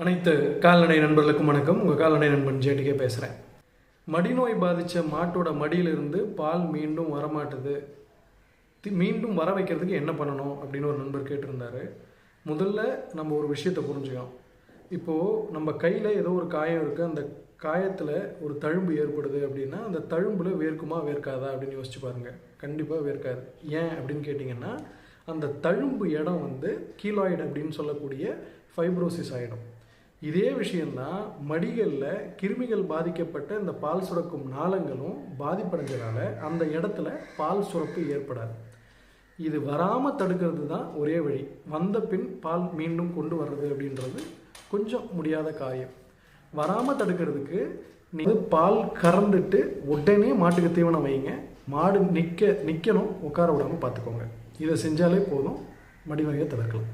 அனைத்து கால்நடை நண்பர்களுக்கும் வணக்கம். உங்கள் கால்நடை நண்பன் ஜேடிகே பேசுகிறேன் மடிநோய் பாதித்த மாட்டோட மடியிலிருந்து பால் மீண்டும் வரமாட்டுது. தி- மீண்டும் வர வைக்கிறதுக்கு என்ன பண்ணணும் அப்படின்னு ஒரு நண்பர் கேட்டிருந்தார். முதல்ல நம்ம ஒரு விஷயத்தை புரிஞ்சுக்கோம் இப்போது நம்ம கையில் ஏதோ ஒரு காயம் இருக்குது அந்த காயத்தில் ஒரு தழும்பு ஏற்படுது அப்படின்னா அந்த தழும்புல வேர்க்குமா வேர்க்காதா அப்படின்னு யோசிச்சு பாருங்கள் கண்டிப்பாக வேர்க்காது. ஏன் அப்படின்னு கேட்டிங்கன்னா அந்த தழும்பு இடம் வந்து கீலாய்டு அப்படின்னு சொல்லக்கூடிய ஃபைப்ரோசிஸ் ஆகிடும் இதே விஷயந்தான் மடிகளில் கிருமிகள் பாதிக்கப்பட்ட இந்த பால் சுரக்கும் நாளங்களும் பாதிப்படைஞ்சனால அந்த இடத்துல பால் சுரப்பு ஏற்படாது. இது வராமல் தடுக்கிறது தான் ஒரே வழி. வந்த பின் பால் மீண்டும் கொண்டு வர்றது அப்படின்றது கொஞ்சம் முடியாத காரியம். வராமல் தடுக்கிறதுக்கு நீ பால் கறந்துட்டு உடனே மாட்டுக்கு தீவனம் வைங்க. மாடு நிற்க நிற்கணும் உட்கார விடாமல் பார்த்துக்கோங்க. இதை செஞ்சாலே போதும். மடிவகையை தவிர்க்கலாம்.